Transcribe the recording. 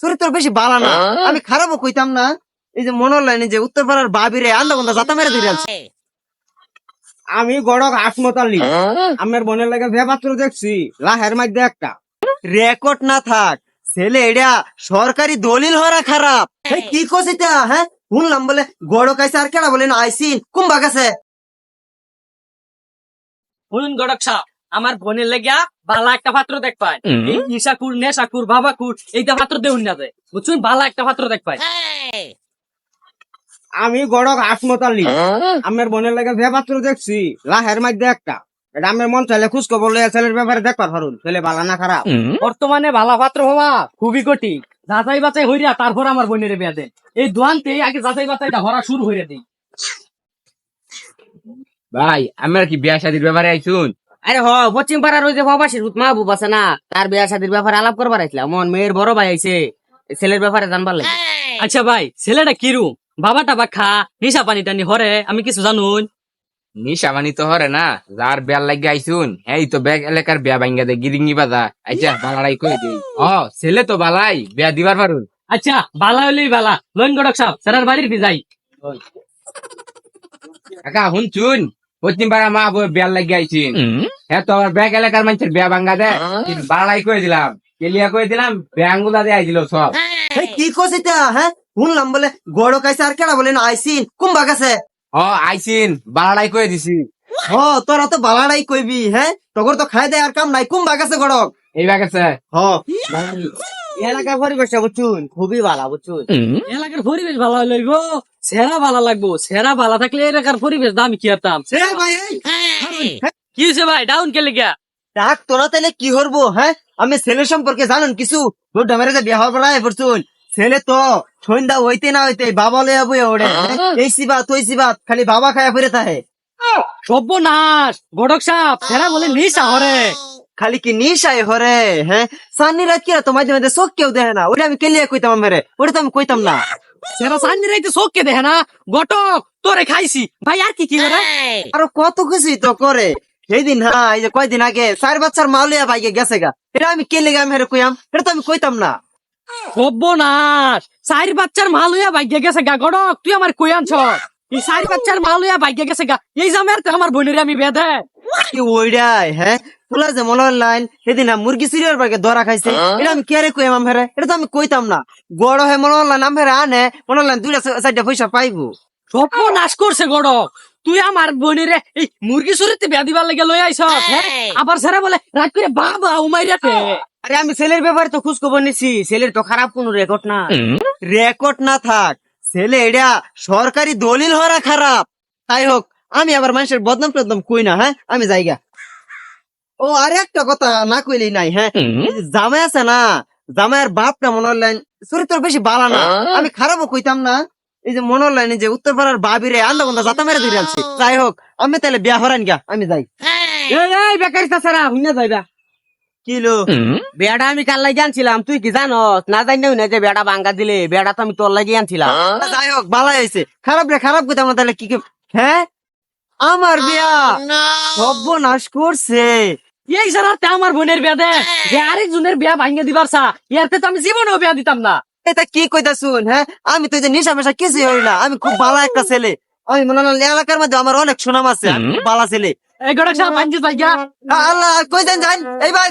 চরিত্র বেশি বালা না। আমি খারাপও কইতাম না। এই যে মনে লাইনে যে উত্তরপাড়ার বাবিরে আন্দা বন্ধা জাতা মেরে ধরে আছে। আমি গড়ক আসমতালি আমার বোনের লাগে যে পাত্র দেখছি লাহের মধ্যে একটা। রেকর্ড না থাক। ছেলে এটা সরকারি দলিল হরা খারাপ। কি কছিটা হ্যাঁ? শুনলাম বলে গড় কাইছে আর কেডা বলেন আইসিন। কুম্বা গেছে শুনুন গড়ক সাহ আমার বোনের লেগিয়া বালা একটা পাত্র দেখ পায় নিশাকুর নেশাকুর বাবাকুর এইটা পাত্র দেউন না যায় বুঝছুন? বালা একটা পাত্র দেখ পায় আমি গড়ক আসমতালি আমার বোনের লাগে যে পাত্র দেখছি লাহের মধ্যে একটা। এটা আমার মন চাইলে খুশ খবর লইয়া ছেলের ব্যাপারে দেখবার পারুন। ছেলে বালা না খারাপ। বর্তমানে বালা পাত্র হওয়া খুবই কঠিন। যাচাই বাছাই হইয়া তারপর আমার বোনের বিয়া দেন। এই দোয়ানতে আগে যাচাই বাছাইটা হরা শুরু হইয়া দিই ভাই আমার কি বিয়া শাদির ব্যাপারে আইছুন? আরে হ পশ্চিম পাড়ার ওই যে বাবাসির মাহবুব আছে না তার বিয়া শাদির ব্যাপারে আলাপ করবার আইছিলাম। মন মেয়ের বড় ভাই আইছে ছেলের ব্যাপারে জানবার লাগে। আচ্ছা ভাই ছেলেটা কিরুম বাবা টাবা খা নিশা পানি টানি হরে আমি কিছু জানুন। নিশা পানি তো হরে না যার বিয়ার লাগে আইছুন এই তো ব্যাগ এলাকার বিয়া ভাঙ্গা দে গিরিঙ্গি বাজা। আচ্ছা বালাড়াই কই দেই। ও ছেলে তো বালাই বিয়া দিবার পারুন। আচ্ছা বালা হইলেই বালা। লোন গড়ক সাহ সেরার বাড়ির যাই কাকা শুনছুন? পশ্চিম পাড়া মা বিয়ার লাগে আইছিন। হ্যাঁ তো আমার ব্যাগ এলাকার মানুষের বিয়া ভাঙ্গা দে বালাড়াই কই দিলাম কেলিয়া কই দিলাম ব্যাঙ্গুলা দিয়ে আইছিল সব। এই কি কছিটা হ্যাঁ? শুনলাম বলে গড় কাইছে আর কেডা বলেন আইসিন কুম্বা গেছে ও আইছিন বালাড়াই কই দিছি। হ তোরা তো বালাড়াই কইবি হ্যাঁ? তগর তো খাই দেয় আর কাম নাই কুম্বা গেছে গড়ক? এই ব্যাগ আছে হ এলাকার পরিবেশটা বুঝছুন? খুবই ভালো বুঝছুন? এলাকার পরিবেশ ভালো হইব সেরা ভালো লাগবো সেরা ভালো থাকলে এলাকার পরিবেশ দামি কি হতাম এ কি হয়েছে ভাই ডাউন কে লেগা ডাক তোরা তাইলে কি হরবো হ্যাঁ আমি ছেলে সম্পর্কে জানেন কিছু? তোর ডামের যে বিয়া হওয়ার বেলায় পড়ছুন ছেলে তো সন্ধ্যা হইতে না হইতে বাবা লইয়া বইয়া ওড়ে? এই সিবাত ওই সিবাত খালি বাবা খায়া ফিরে থাকে। সর্বনাশ গড়ক সাপ সেরা বলে নিশা হরে। খালি কি নিশাই হরে হ্যাঁ? সান্নি রাত কি তো মাঝে মাঝে চোখ কেউ দেখে না? ওটা আমি কেলিয়া কইতাম মেরে ওটা তো আমি কইতাম না। সেরা সান্নি রাইতে চোখকে দেখে না? গটক তোরে খাইছি। ভাই আর কি কি করে আরও কত কিছুই তো করে। সেই দিন হ্যাঁ এই যে কয়দিন আগে চার বাচ্চার মাউলিয়া বাইকে গেছে গা। এটা আমি কেলে গা মেরে কইয়াম? এটা তো আমি কইতাম না। সর্বনাশ! চার বাচ্চার মাল হইয়া ভাগ্যে গেছে গা। গড়ক তুই আমার কই আনছ এই চার বাচ্চার মাল হইয়া ভাগ্যে গেছে গা। এই জামের তো আমার বোনের আমি বেঁধে। কি ওইডাই হ্যাঁ? তোলা যে মনে লাইন সেদিন মুরগি সিরিয়ার বাইকে ধরা খাইছে। এটা আমি কেয়ারে কইয়াম আম হেরে এটা তো আমি কইতাম না। গড় হয়ে মনে লাইন আম হেরে আনে মনে লাইন দুইটা চারটা পয়সা পাইবো। সর্বনাশ করছে গড়ক তুই আমার বোনের এই মুরগি চুরিতে বেয়া দিবার লেগে লই আইছ আবার সেরা বলে রাত করে বাবা উমাইরাতে আরে আমি ছেলের ব্যাপারে তো খোঁজ খবর নিছি ছেলের তো খারাপ কোনো রেকর্ড না। রেকর্ড না থাক ছেলে এটা সরকারি দলিল হরা খারাপ। তাই হোক আমি আবার মানুষের বদনাম টদনাম কই না হ্যাঁ? আমি যাইগা। ও আর একটা কথা না কইলেই নাই হ্যাঁ? জামাই আছে না জামাইয়ের বাপটা মনে লাইন চরিত্র বেশি বালা না। আমি খারাপও কইতাম না। এই যে মনে লাইনে যে উত্তরপাড়ার বাবিরে আন্দা বন্ধা জাতা মেরে ধরে আনছি। যাই হোক আমি তাহলে বিয়া হরান গা আমি যাই। এই এই বেকারি তাছাড়া হুইনা যাইবা। কিলো বেড়া আমি কাল লাগি আনছিলাম তুই কি জানস? না জানি না যে বেড়া ভাঙ্গা দিলে বেড়া তো আমি তোর লাগি আনছিলাম। যাই হোক বালাই হয়েছে খারাপ রে খারাপ কইতাম না তাহলে কি কে- হ্যাঁ? আমার বিয়া সর্বনাশ করছে। এই সারাতে আমার বোনের বিয়া দে। যে আরেকজনের বিয়া ভাঙ্গে দিবার সা ইয়ারতে তো আমি জীবনেও বিয়া দিতাম না। এটা কি কইতা শুন হ্যাঁ? আমি তো এই যে নিশা মেশা কিছুই হই না আমি খুব ভালো একটা ছেলে। আমি মনে হয় এলাকার মধ্যে আমার অনেক সুনাম আছে ভালো ছেলে। এই গড়ক সাহেব আল্লাহ কই যান যান। এই ভাই